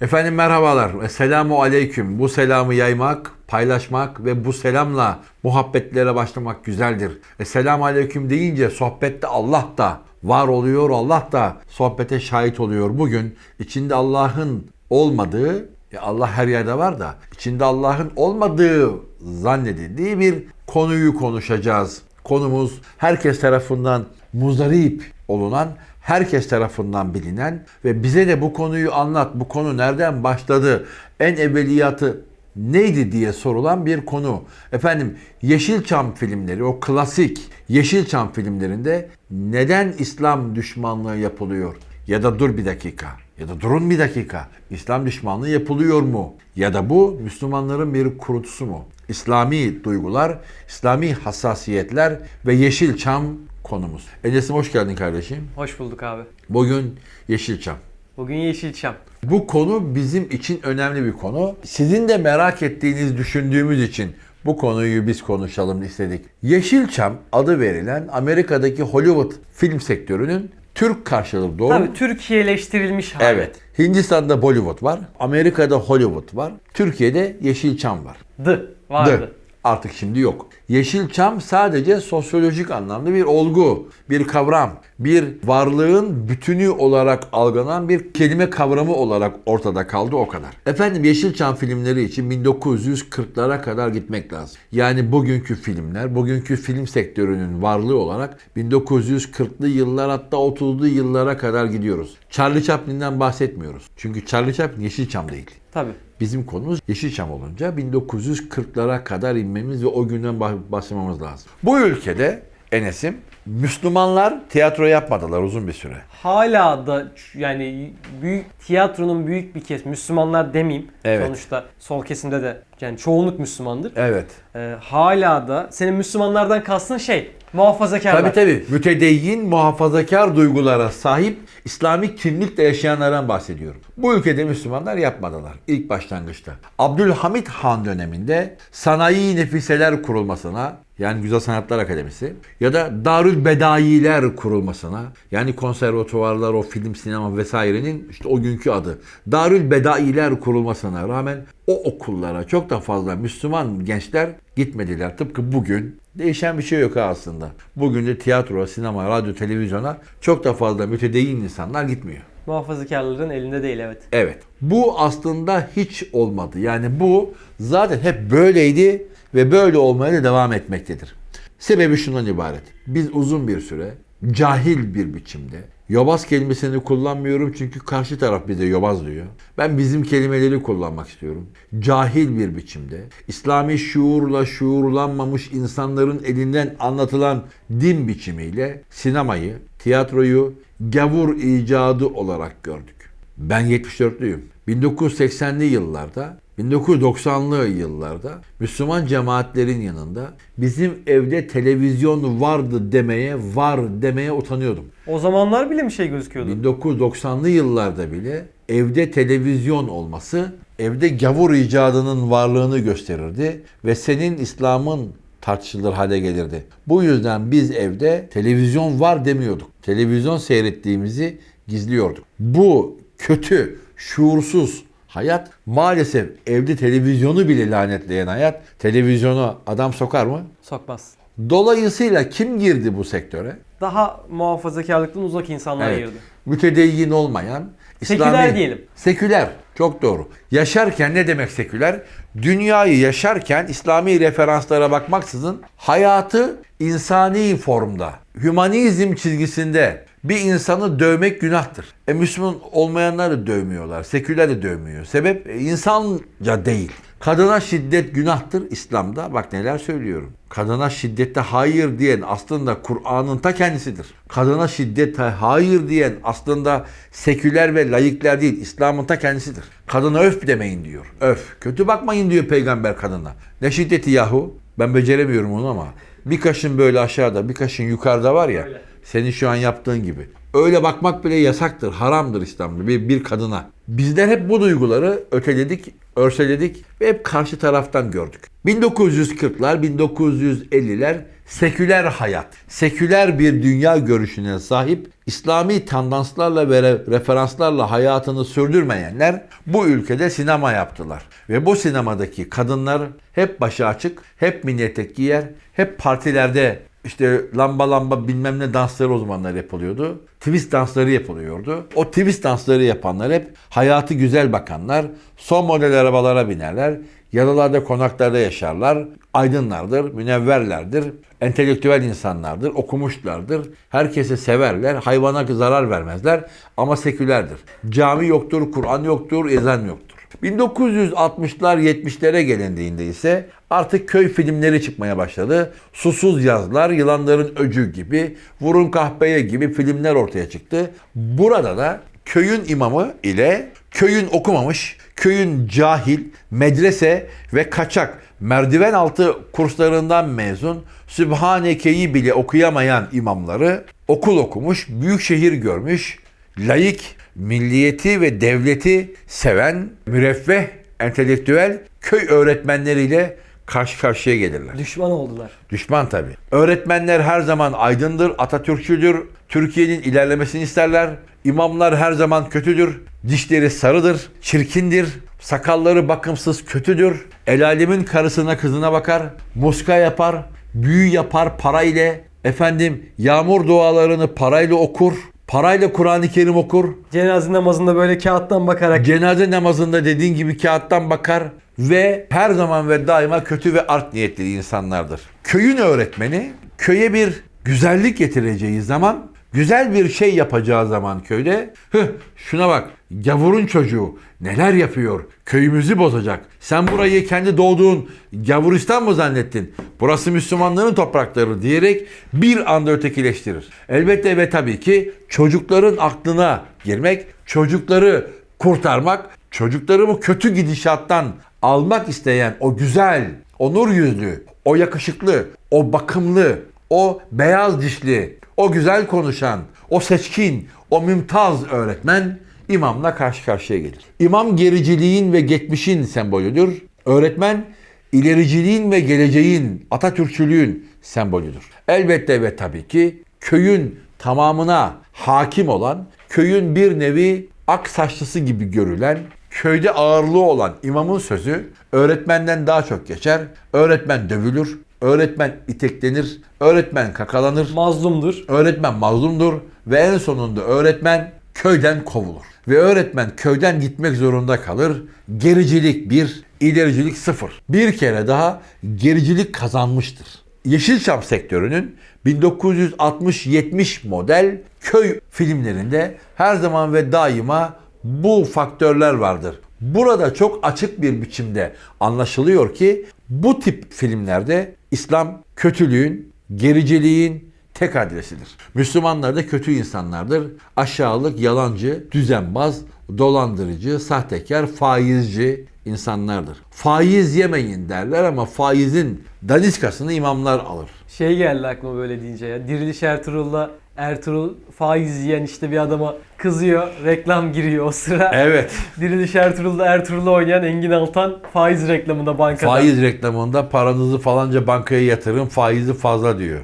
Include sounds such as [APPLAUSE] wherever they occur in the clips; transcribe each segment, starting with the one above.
Efendim merhabalar. Esselamu aleyküm. Bu selamı yaymak, paylaşmak ve bu selamla muhabbetlere başlamak güzeldir. Esselamu aleyküm deyince sohbette Allah da var oluyor, Allah da sohbete şahit oluyor. Bugün içinde Allah'ın olmadığı, ya Allah her yerde var da içinde Allah'ın olmadığı zannedildiği bir konuyu konuşacağız. Konumuz herkes tarafından muzdarip olunan herkes tarafından bilinen ve bize de bu konuyu anlat, bu konu nereden başladı, en evveliyatı neydi diye sorulan bir konu. Efendim Yeşilçam filmleri, o klasik Yeşilçam filmlerinde neden İslam düşmanlığı yapılıyor? Ya da dur bir dakika, ya da durun bir dakika, İslam düşmanlığı yapılıyor mu? Ya da bu Müslümanların bir kurutusu mu? İslami duygular, İslami hassasiyetler ve Yeşilçam konumuz. Enes'im hoş geldin kardeşim. Hoş bulduk abi. Bugün Yeşilçam. Bugün Yeşilçam. Bu konu bizim için önemli bir konu. Sizin de merak ettiğiniz, düşündüğümüz için bu konuyu biz konuşalım istedik. Yeşilçam adı verilen Amerika'daki Hollywood film sektörünün Türk karşılığı doğru? Tabii Türkiye'leştirilmiş hali. Evet. Hindistan'da Bollywood var. Amerika'da Hollywood var. Türkiye'de Yeşilçam var. Dı vardı. Dı. Artık şimdi yok. Yeşilçam sadece sosyolojik anlamda bir olgu, bir kavram, bir varlığın bütünü olarak algılanan bir kelime kavramı olarak ortada kaldı o kadar. Efendim Yeşilçam filmleri için 1940'lara kadar gitmek lazım. Yani bugünkü filmler, bugünkü film sektörünün varlığı olarak 1940'lı yıllar hatta 30'lu yıllara kadar gidiyoruz. Charlie Chaplin'den bahsetmiyoruz. Çünkü Charlie Chaplin Yeşilçam değil. Tabii. Bizim konumuz Yeşilçam olunca 1940'lara kadar inmemiz ve o günden başlamamız lazım. Bu ülkede Enes'im Müslümanlar tiyatro yapmadılar uzun bir süre. Hala da yani büyük tiyatronun büyük bir kes Müslümanlar demeyeyim. Evet. Sonuçta sol kesimde de yani çoğunluk Müslümandır. Evet. Ee, hala da senin Müslümanlardan kastın şey muhafazakarlar. Tabii tabii. Mütedeyyin, muhafazakar duygulara sahip İslami kimlikle yaşayanlardan bahsediyorum. Bu ülkede Müslümanlar yapmadılar ilk başlangıçta. Abdülhamit Han döneminde sanayi nefiseler kurulmasına yani Güzel Sanatlar Akademisi ya da Darül Bedailer kurulmasına yani konservatuvarlar, o film, sinema vesairenin işte o günkü adı Darül Bedailer kurulmasına rağmen o okullara çok da fazla Müslüman gençler gitmediler. Tıpkı bugün değişen bir şey yok aslında. Bugün de tiyatro, sinema, radyo, televizyona çok da fazla mütedeyyin insanlar gitmiyor. Muhafazakarların elinde değil evet. Evet. Bu aslında hiç olmadı. Yani bu zaten hep böyleydi ve böyle olmaya da devam etmektedir. Sebebi şundan ibaret. Biz uzun bir süre cahil bir biçimde yobaz kelimesini kullanmıyorum çünkü karşı taraf bize yobaz diyor. Ben bizim kelimeleri kullanmak istiyorum. Cahil bir biçimde İslami şuurla şuurlanmamış insanların elinden anlatılan din biçimiyle sinemayı, tiyatroyu gavur icadı olarak gördük. Ben 74'lüyüm. 1980'li yıllarda, 1990'lı yıllarda Müslüman cemaatlerin yanında bizim evde televizyon vardı demeye, var demeye utanıyordum. O zamanlar bile bir şey gözüküyordu. 1990'lı yıllarda bile evde televizyon olması evde gavur icadının varlığını gösterirdi ve senin İslam'ın tartışılır hale gelirdi. Bu yüzden biz evde televizyon var demiyorduk. Televizyon seyrettiğimizi gizliyorduk. Bu kötü, şuursuz hayat maalesef evde televizyonu bile lanetleyen hayat. Televizyona adam sokar mı? Sokmaz. Dolayısıyla kim girdi bu sektöre? Daha muhafazakarlıktan uzak insanlar Evet. girdi. Mütedeyyin olmayan, Seküler diyelim. Seküler. Çok doğru. Yaşarken ne demek seküler? Dünyayı yaşarken İslami referanslara bakmaksızın hayatı insani formda, hümanizm çizgisinde bir insanı dövmek günahtır. E Müslüman olmayanları dövmüyorlar. Seküler de dövmüyor. Sebep e, insanca değil. Kadına şiddet günahtır İslam'da. Bak neler söylüyorum. Kadına şiddette hayır diyen aslında Kur'an'ın ta kendisidir. Kadına şiddete hayır diyen aslında seküler ve layıklar değil İslam'ın ta kendisidir. Kadına öf demeyin diyor. Öf. Kötü bakmayın diyor peygamber kadına. Ne şiddeti yahu? Ben beceremiyorum onu ama. Bir kaşın böyle aşağıda bir kaşın yukarıda var ya. Öyle. Senin şu an yaptığın gibi. Öyle bakmak bile yasaktır, haramdır İslam'da bir, bir kadına. Bizler hep bu duyguları öteledik, örseledik ve hep karşı taraftan gördük. 1940'lar, 1950'ler seküler hayat, seküler bir dünya görüşüne sahip İslami tandanslarla ve re- referanslarla hayatını sürdürmeyenler bu ülkede sinema yaptılar. Ve bu sinemadaki kadınlar hep başı açık, hep mini etek giyer, hep partilerde işte lamba lamba bilmem ne dansları o zamanlar yapılıyordu. Twist dansları yapılıyordu. O twist dansları yapanlar hep hayatı güzel bakanlar, son model arabalara binerler, yalılarda konaklarda yaşarlar, aydınlardır, münevverlerdir, entelektüel insanlardır, okumuşlardır, herkesi severler, hayvana zarar vermezler ama sekülerdir. Cami yoktur, Kur'an yoktur, ezan yoktur. 1960'lar 70'lere gelindiğinde ise artık köy filmleri çıkmaya başladı. Susuz yazlar, yılanların öcü gibi, vurun kahpeye gibi filmler ortaya çıktı. Burada da köyün imamı ile köyün okumamış, köyün cahil, medrese ve kaçak merdiven altı kurslarından mezun, Sübhaneke'yi bile okuyamayan imamları okul okumuş, büyük şehir görmüş, laik, milliyeti ve devleti seven, müreffeh, entelektüel köy öğretmenleriyle karşı karşıya gelirler. Düşman oldular. Düşman tabii. Öğretmenler her zaman aydındır, Atatürkçüdür, Türkiye'nin ilerlemesini isterler. İmamlar her zaman kötüdür, dişleri sarıdır, çirkindir, sakalları bakımsız kötüdür. El alemin karısına kızına bakar, muska yapar, büyü yapar parayla. Efendim yağmur dualarını parayla okur, parayla Kur'an-ı Kerim okur. Cenaze namazında böyle kağıttan bakarak Cenaze namazında dediğin gibi kağıttan bakar ve her zaman ve daima kötü ve art niyetli insanlardır. Köyün öğretmeni köye bir güzellik getireceği zaman, güzel bir şey yapacağı zaman köyde, hıh şuna bak gavurun çocuğu neler yapıyor, köyümüzü bozacak. Sen burayı kendi doğduğun gavuristan mı zannettin? Burası Müslümanların toprakları diyerek bir anda ötekileştirir. Elbette ve tabii ki çocukların aklına girmek, çocukları kurtarmak, çocukları bu kötü gidişattan almak isteyen o güzel, o nur yüzlü, o yakışıklı, o bakımlı, o beyaz dişli, o güzel konuşan, o seçkin, o mümtaz öğretmen imamla karşı karşıya gelir. İmam gericiliğin ve geçmişin sembolüdür. Öğretmen ilericiliğin ve geleceğin, Atatürkçülüğün sembolüdür. Elbette ve tabii ki köyün tamamına hakim olan, köyün bir nevi ak saçlısı gibi görülen, köyde ağırlığı olan imamın sözü öğretmenden daha çok geçer. Öğretmen dövülür, öğretmen iteklenir, öğretmen kakalanır, mazlumdur. öğretmen mazlumdur ve en sonunda öğretmen köyden kovulur. Ve öğretmen köyden gitmek zorunda kalır. Gericilik bir, ilericilik sıfır. Bir kere daha gericilik kazanmıştır. Yeşilçam sektörünün 1960-70 model köy filmlerinde her zaman ve daima bu faktörler vardır. Burada çok açık bir biçimde anlaşılıyor ki bu tip filmlerde İslam kötülüğün, gericiliğin tek adresidir. Müslümanlar da kötü insanlardır. Aşağılık, yalancı, düzenbaz, dolandırıcı, sahtekar, faizci insanlardır. Faiz yemeyin derler ama faizin daniskasını imamlar alır. Şey geldi aklıma böyle deyince ya. Diriliş Ertuğrul'la Ertuğrul faiz yiyen işte bir adama kızıyor. Reklam giriyor o sıra. Evet. [LAUGHS] Diriliş Ertuğrul'da Ertuğrul'u oynayan Engin Altan faiz reklamında bankada. Faiz reklamında paranızı falanca bankaya yatırın faizi fazla diyor.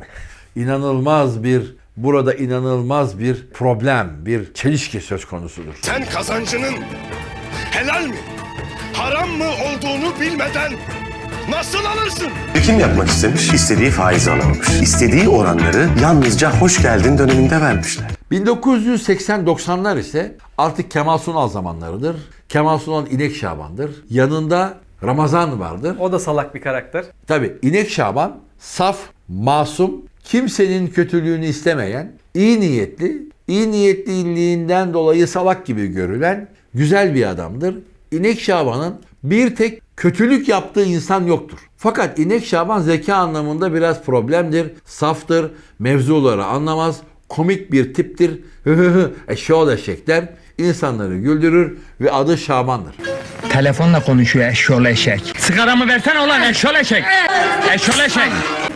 İnanılmaz bir burada inanılmaz bir problem, bir çelişki söz konusudur. Sen kazancının helal mi, haram mı olduğunu bilmeden nasıl alırsın? Birikim yapmak istemiş, istediği faizi alamamış. İstediği oranları yalnızca hoş geldin döneminde vermişler. 1980-90'lar ise artık Kemal Sunal zamanlarıdır. Kemal Sunal İnek Şaban'dır. Yanında Ramazan vardır. O da salak bir karakter. Tabi İnek Şaban saf, masum, kimsenin kötülüğünü istemeyen, iyi niyetli, iyi niyetliliğinden dolayı salak gibi görülen güzel bir adamdır. İnek Şaban'ın bir tek kötülük yaptığı insan yoktur. Fakat İnek Şaban zeka anlamında biraz problemdir, saftır, mevzuları anlamaz, komik bir tiptir. [LAUGHS] Hı hı hı eşeğol eşekler insanları güldürür ve adı Şaban'dır. Telefonla konuşuyor eşşoğlu eşek. Sigaramı versene ulan eşşoğlu eşek. Eşşoğlu eşek.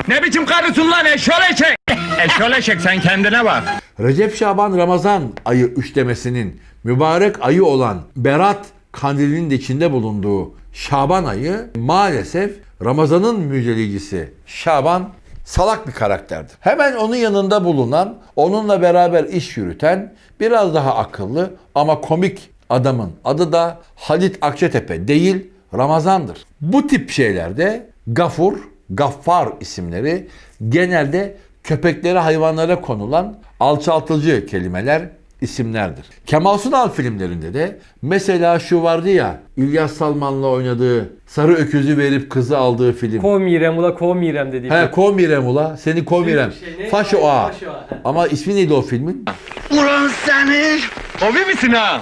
Ne biçim karısın lan eşşoğlu eşek. [LAUGHS] Eşşoğlu eşek sen kendine bak. Recep Şaban Ramazan ayı üçlemesinin mübarek ayı olan Berat kandilinin de içinde bulunduğu Şaban ayı maalesef Ramazan'ın müjdeleyicisi Şaban salak bir karakterdir. Hemen onun yanında bulunan, onunla beraber iş yürüten, biraz daha akıllı ama komik adamın adı da Halit Akçatepe değil, Ramazan'dır. Bu tip şeylerde Gafur, Gaffar isimleri genelde köpeklere, hayvanlara konulan alçaltıcı kelimeler, isimlerdir. Kemal Sunal filmlerinde de mesela şu vardı ya İlyas Salman'la oynadığı Sarı Öküzü verip kızı aldığı film. Komirem ula komirem dediği. He Komirem ula seni Komirem. Şey, ne? Faşo A. Faşo A, he. Ama ismi neydi o filmin? Ulan seni Hobi misin ha?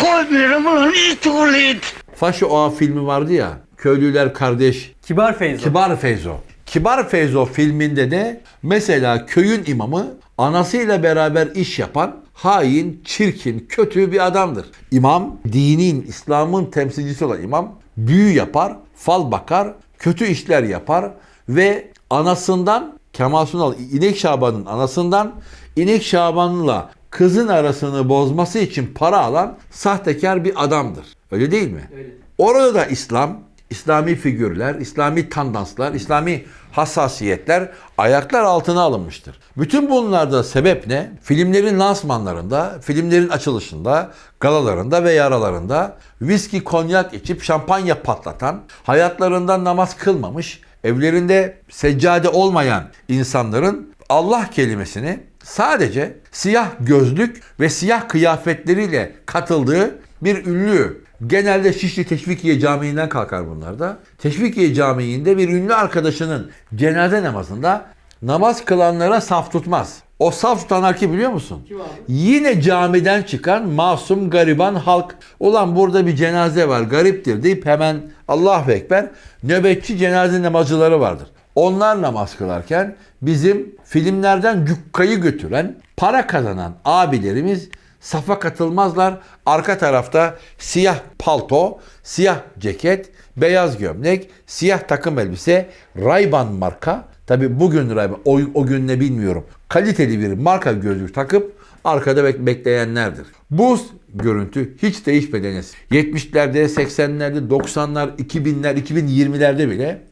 koymuyorum ulan it ulit. Faşo A filmi vardı ya. Köylüler kardeş. Kibar Feyzo. Kibar Feyzo. Kibar Feyzo filminde de mesela köyün imamı anasıyla beraber iş yapan hain, çirkin, kötü bir adamdır. İmam, dinin, İslam'ın temsilcisi olan imam büyü yapar, fal bakar, kötü işler yapar ve anasından Kemal Sunal İnek Şaban'ın anasından İnek Şaban'la kızın arasını bozması için para alan sahtekar bir adamdır. Öyle değil mi? Öyle. Orada da İslam, İslami figürler, İslami tandanslar, İslami hassasiyetler ayaklar altına alınmıştır. Bütün bunlarda sebep ne? Filmlerin lansmanlarında, filmlerin açılışında, galalarında ve yaralarında viski, konyak içip şampanya patlatan, hayatlarında namaz kılmamış, evlerinde seccade olmayan insanların Allah kelimesini sadece siyah gözlük ve siyah kıyafetleriyle katıldığı bir ünlü genelde Şişli Teşvikiye Camii'nden kalkar bunlar da. Teşvikiye Camii'nde bir ünlü arkadaşının cenaze namazında namaz kılanlara saf tutmaz. O saf tutanlar kim biliyor musun? Kim? Yine camiden çıkan masum gariban halk. Ulan burada bir cenaze var gariptir deyip hemen Allahu Ekber nöbetçi cenaze namazcıları vardır. Onlar namaz kılarken bizim filmlerden cukkayı götüren, para kazanan abilerimiz safa katılmazlar. Arka tarafta siyah palto, siyah ceket, beyaz gömlek, siyah takım elbise, Ray-Ban marka. Tabi bugün Ray-Ban, o, o gün ne bilmiyorum. Kaliteli bir marka gözlük takıp arkada bek- bekleyenlerdir. Bu görüntü hiç değişmeden eski. 70'lerde, 80'lerde, 90'lar, 2000'ler, 2020'lerde bile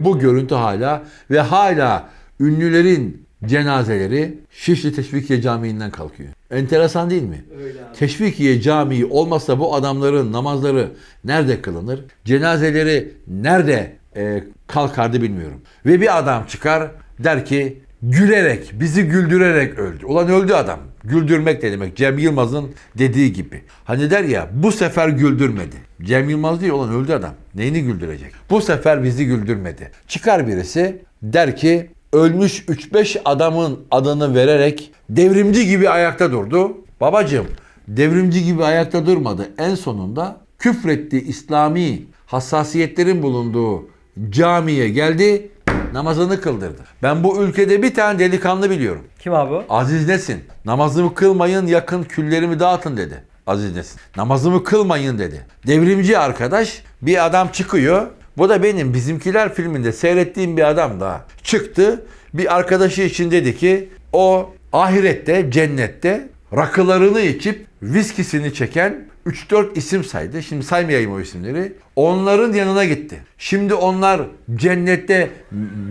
bu görüntü hala ve hala ünlülerin cenazeleri Şişli Teşvikiye Camii'nden kalkıyor. Enteresan değil mi? Öyle abi. Teşvikiye Camii olmasa bu adamların namazları nerede kılınır? Cenazeleri nerede e, kalkardı bilmiyorum. Ve bir adam çıkar der ki gülerek, bizi güldürerek öldü. Ulan öldü adam. Güldürmek ne demek? Cem Yılmaz'ın dediği gibi. Hani der ya bu sefer güldürmedi. Cem Yılmaz değil ulan öldü adam. Neyini güldürecek? Bu sefer bizi güldürmedi. Çıkar birisi der ki ölmüş 3-5 adamın adını vererek devrimci gibi ayakta durdu. Babacım devrimci gibi ayakta durmadı. En sonunda küfretti İslami hassasiyetlerin bulunduğu camiye geldi namazını kıldırdı. Ben bu ülkede bir tane delikanlı biliyorum. Kim abi o? Aziz Nesin namazımı kılmayın yakın küllerimi dağıtın dedi. Aziz Nesin. Namazımı kılmayın dedi. Devrimci arkadaş bir adam çıkıyor. Bu da benim bizimkiler filminde seyrettiğim bir adam da çıktı. Bir arkadaşı için dedi ki o ahirette cennette rakılarını içip viskisini çeken 3-4 isim saydı. Şimdi saymayayım o isimleri. Onların yanına gitti. Şimdi onlar cennette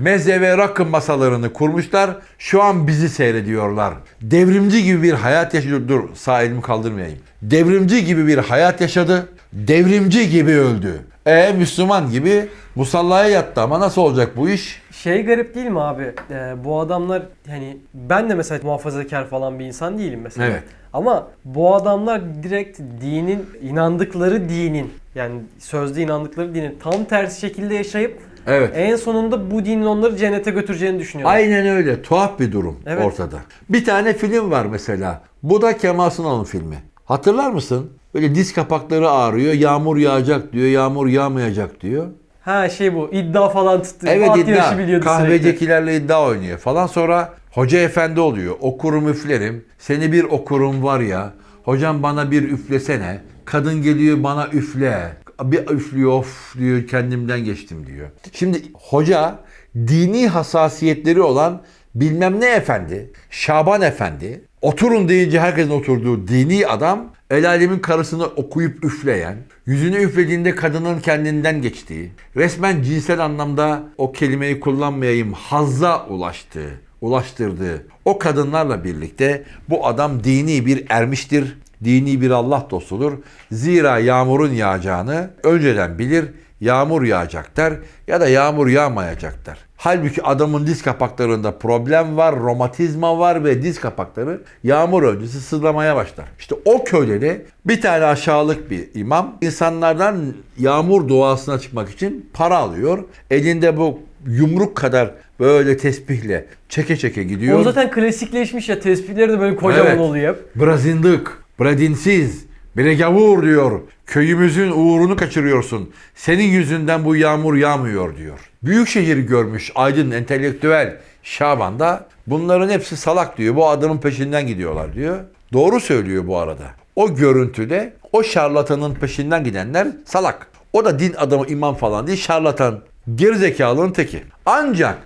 meze ve rakı masalarını kurmuşlar. Şu an bizi seyrediyorlar. Devrimci gibi bir hayat yaşadı. Dur sağ elimi kaldırmayayım. Devrimci gibi bir hayat yaşadı. Devrimci gibi öldü. E Müslüman gibi musallaya yattı ama nasıl olacak bu iş? Şey garip değil mi abi? Ee, bu adamlar hani ben de mesela muhafazakar falan bir insan değilim mesela. Evet. Ama bu adamlar direkt dinin inandıkları dinin yani sözde inandıkları dinin tam tersi şekilde yaşayıp Evet. en sonunda bu dinin onları cennete götüreceğini düşünüyorlar. Aynen öyle. Tuhaf bir durum Evet. ortada. Bir tane film var mesela. Bu da Kemal Sunal'ın filmi. Hatırlar mısın? Böyle diz kapakları ağrıyor. Yağmur yağacak diyor. Yağmur yağmayacak diyor. Ha şey bu iddia falan tuttu. Evet At iddia. biliyordu sürekli. Kahvecikilerle iddia oynuyor falan. Sonra hoca efendi oluyor. Okurum üflerim. Seni bir okurum var ya. Hocam bana bir üflesene. Kadın geliyor bana üfle. Bir üflüyor of diyor kendimden geçtim diyor. Şimdi hoca dini hassasiyetleri olan bilmem ne efendi, Şaban efendi, oturun deyince herkesin oturduğu dini adam el alemin karısını okuyup üfleyen, yüzünü üflediğinde kadının kendinden geçtiği, resmen cinsel anlamda o kelimeyi kullanmayayım hazza ulaştığı, ulaştırdığı o kadınlarla birlikte bu adam dini bir ermiştir, dini bir Allah dostudur. Zira yağmurun yağacağını önceden bilir, yağmur yağacak der ya da yağmur yağmayacak der. Halbuki adamın diz kapaklarında problem var, romatizma var ve diz kapakları yağmur öncesi sızlamaya başlar. İşte o köyde de bir tane aşağılık bir imam insanlardan yağmur duasına çıkmak için para alıyor. Elinde bu yumruk kadar böyle tesbihle çeke çeke gidiyor. O zaten klasikleşmiş ya tespitleri de böyle kocaman Evet. oluyor hep. Brazındık, bradinsiz, bire gavur diyor. Köyümüzün uğrunu kaçırıyorsun. Senin yüzünden bu yağmur yağmıyor diyor. Büyük şehir görmüş aydın entelektüel Şaban da bunların hepsi salak diyor. Bu adamın peşinden gidiyorlar diyor. Doğru söylüyor bu arada. O görüntüde o şarlatanın peşinden gidenler salak. O da din adamı imam falan değil şarlatan gerizekalının teki. Ancak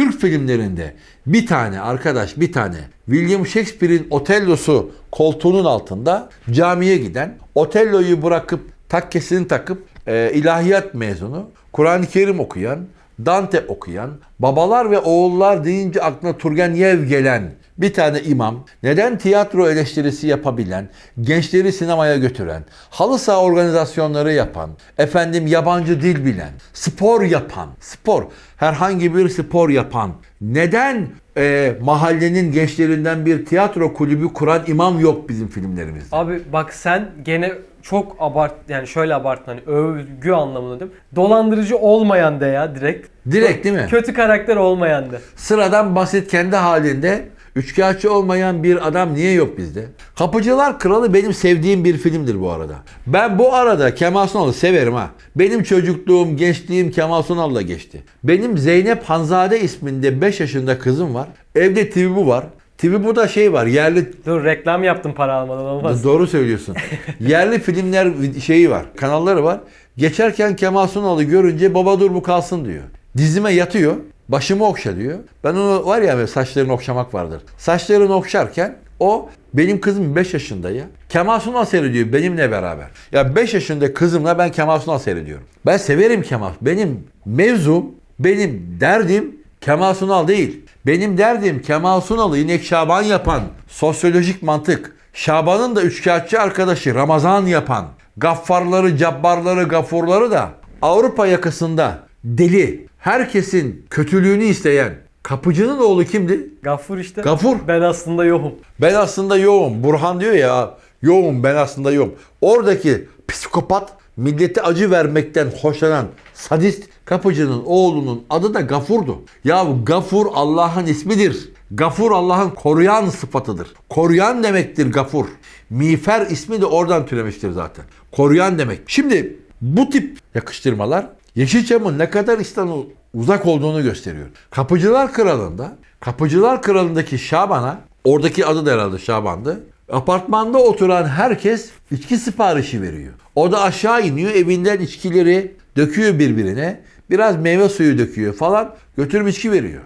Türk filmlerinde bir tane arkadaş bir tane William Shakespeare'in Otello'su koltuğunun altında camiye giden Otello'yu bırakıp takkesini takıp e, ilahiyat mezunu Kur'an-ı Kerim okuyan Dante okuyan, babalar ve oğullar deyince aklına Turgenev gelen bir tane imam, neden tiyatro eleştirisi yapabilen, gençleri sinemaya götüren, halı saha organizasyonları yapan, efendim yabancı dil bilen, spor yapan, spor, herhangi bir spor yapan, neden e, mahallenin gençlerinden bir tiyatro kulübü kuran imam yok bizim filmlerimizde? Abi bak sen gene çok abart yani şöyle abarttın hani övgü anlamında değil mi? Dolandırıcı olmayan de ya direkt. Direkt değil mi? Kötü karakter olmayan de. Sıradan basit kendi halinde üçkağıtçı olmayan bir adam niye yok bizde? Kapıcılar Kralı benim sevdiğim bir filmdir bu arada. Ben bu arada Kemal Sunal'ı severim ha. Benim çocukluğum, gençliğim Kemal Sunal'la geçti. Benim Zeynep Hanzade isminde 5 yaşında kızım var. Evde TV bu var. TV bu da şey var yerli Dur reklam yaptım para almadan olmaz. Doğru söylüyorsun. [LAUGHS] Yerli filmler şeyi var, kanalları var. Geçerken Kemal Sunal'ı görünce baba dur bu kalsın diyor. Dizime yatıyor, başımı okşa diyor. Ben onu var ya saçlarını okşamak vardır. Saçlarını okşarken o benim kızım 5 yaşında ya. Kemal Sunal seyrediyor benimle beraber. Ya 5 yaşında kızımla ben Kemal Sunal seyrediyorum. Ben severim Kemal. Benim mevzum, benim derdim Kemal Sunal değil. Benim derdim Kemal Sunal'ı inek Şaban yapan sosyolojik mantık. Şaban'ın da üçkağıtçı arkadaşı Ramazan yapan. Gaffarları, cabbarları, gafurları da Avrupa yakasında deli. Herkesin kötülüğünü isteyen. Kapıcının oğlu kimdi? Gaffur işte. Gafur. Ben aslında yokum. Ben aslında yoğum. Burhan diyor ya yoğum ben aslında yoğum. Oradaki psikopat millete acı vermekten hoşlanan sadist kapıcının oğlunun adı da Gafur'du. Ya Gafur Allah'ın ismidir. Gafur Allah'ın koruyan sıfatıdır. Koruyan demektir Gafur. Miğfer ismi de oradan türemiştir zaten. Koruyan demek. Şimdi bu tip yakıştırmalar Yeşilçam'ın ne kadar İslam'a uzak olduğunu gösteriyor. Kapıcılar Kralı'nda, Kapıcılar Kralı'ndaki Şaban'a, oradaki adı da herhalde Şaban'dı. Apartmanda oturan herkes içki siparişi veriyor. O da aşağı iniyor, evinden içkileri döküyor birbirine. Biraz meyve suyu döküyor falan. Götürüp içki veriyor.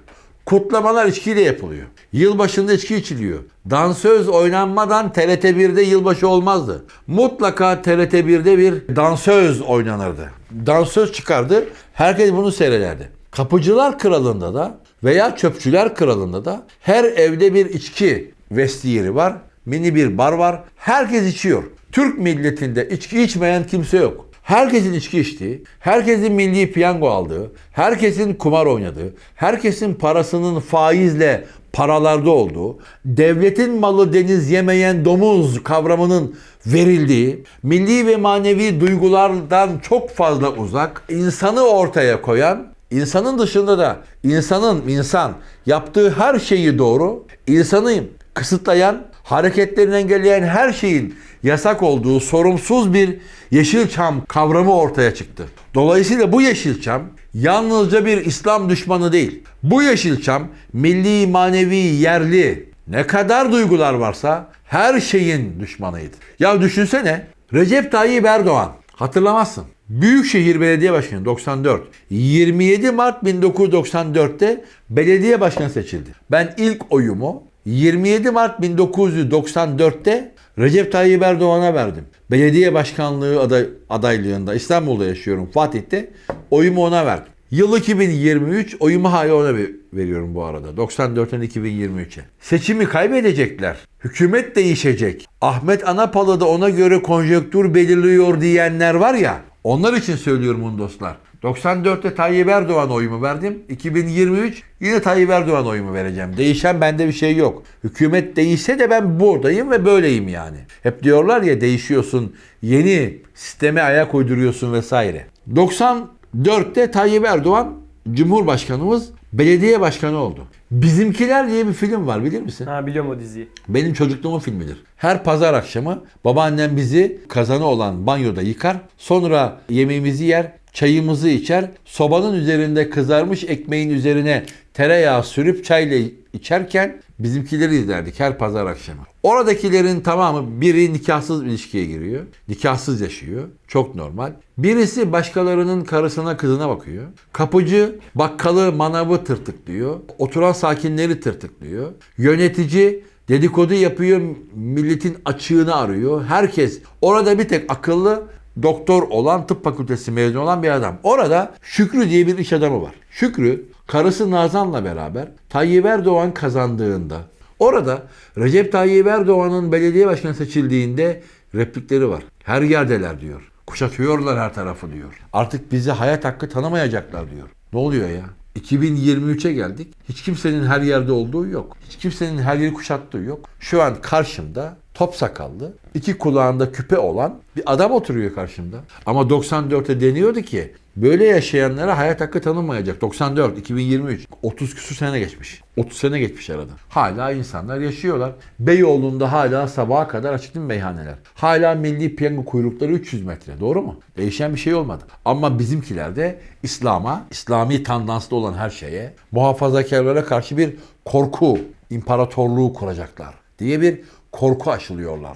Kutlamalar içkiyle yapılıyor. Yılbaşında içki içiliyor. Dansöz oynanmadan TRT 1'de yılbaşı olmazdı. Mutlaka TRT 1'de bir dansöz oynanırdı. Dansöz çıkardı. Herkes bunu seyrederdi. Kapıcılar Kralı'nda da veya Çöpçüler Kralı'nda da her evde bir içki vestiyeri var. Mini bir bar var. Herkes içiyor. Türk milletinde içki içmeyen kimse yok. Herkesin içki içtiği, herkesin milli piyango aldığı, herkesin kumar oynadığı, herkesin parasının faizle paralarda olduğu, devletin malı deniz yemeyen domuz kavramının verildiği, milli ve manevi duygulardan çok fazla uzak, insanı ortaya koyan, insanın dışında da insanın insan yaptığı her şeyi doğru, insanı kısıtlayan, hareketlerini engelleyen her şeyin yasak olduğu sorumsuz bir Yeşilçam kavramı ortaya çıktı. Dolayısıyla bu Yeşilçam yalnızca bir İslam düşmanı değil. Bu Yeşilçam milli, manevi, yerli ne kadar duygular varsa her şeyin düşmanıydı. Ya düşünsene Recep Tayyip Erdoğan hatırlamazsın. Büyükşehir Belediye Başkanı 94. 27 Mart 1994'te belediye başkanı seçildi. Ben ilk oyumu 27 Mart 1994'te Recep Tayyip Erdoğan'a verdim. Belediye başkanlığı aday, adaylığında İstanbul'da yaşıyorum Fatih'te. Oyumu ona verdim. Yıl 2023 oyumu hala ona ver- veriyorum bu arada. 94'ten 2023'e. Seçimi kaybedecekler. Hükümet değişecek. Ahmet Anapalı da ona göre konjonktür belirliyor diyenler var ya. Onlar için söylüyorum bunu dostlar. 94'te Tayyip Erdoğan oyumu verdim. 2023 yine Tayyip Erdoğan oyumu vereceğim. Değişen bende bir şey yok. Hükümet değişse de ben buradayım ve böyleyim yani. Hep diyorlar ya değişiyorsun, yeni sisteme ayak uyduruyorsun vesaire. 94'te Tayyip Erdoğan Cumhurbaşkanımız belediye başkanı oldu. Bizimkiler diye bir film var bilir misin? Ha biliyorum o diziyi. Benim çocukluğumun filmidir. Her pazar akşamı babaannem bizi kazanı olan banyoda yıkar. Sonra yemeğimizi yer, çayımızı içer. Sobanın üzerinde kızarmış ekmeğin üzerine tereyağı sürüp çayla içerken bizimkileri izlerdik her pazar akşamı. Oradakilerin tamamı biri nikahsız ilişkiye giriyor. Nikahsız yaşıyor. Çok normal. Birisi başkalarının karısına kızına bakıyor. Kapıcı bakkalı manavı tırtıklıyor. Oturan sakinleri tırtıklıyor. Yönetici dedikodu yapıyor. Milletin açığını arıyor. Herkes orada bir tek akıllı doktor olan tıp fakültesi mezunu olan bir adam. Orada Şükrü diye bir iş adamı var. Şükrü karısı Nazan'la beraber Tayyip Erdoğan kazandığında orada Recep Tayyip Erdoğan'ın belediye başkanı seçildiğinde replikleri var. Her yerdeler diyor. Kuşatıyorlar her tarafı diyor. Artık bizi hayat hakkı tanımayacaklar diyor. Ne oluyor ya? 2023'e geldik. Hiç kimsenin her yerde olduğu yok. Hiç kimsenin her yeri kuşattığı yok. Şu an karşımda top sakallı, iki kulağında küpe olan bir adam oturuyor karşımda. Ama 94'te deniyordu ki böyle yaşayanlara hayat hakkı tanınmayacak. 94, 2023. 30 küsur sene geçmiş. 30 sene geçmiş arada. Hala insanlar yaşıyorlar. Beyoğlu'nda hala sabaha kadar açık değil mi meyhaneler? Hala milli piyango kuyrukları 300 metre. Doğru mu? Değişen bir şey olmadı. Ama bizimkilerde İslam'a, İslami tandanslı olan her şeye, muhafazakarlara karşı bir korku imparatorluğu kuracaklar diye bir korku aşılıyorlar.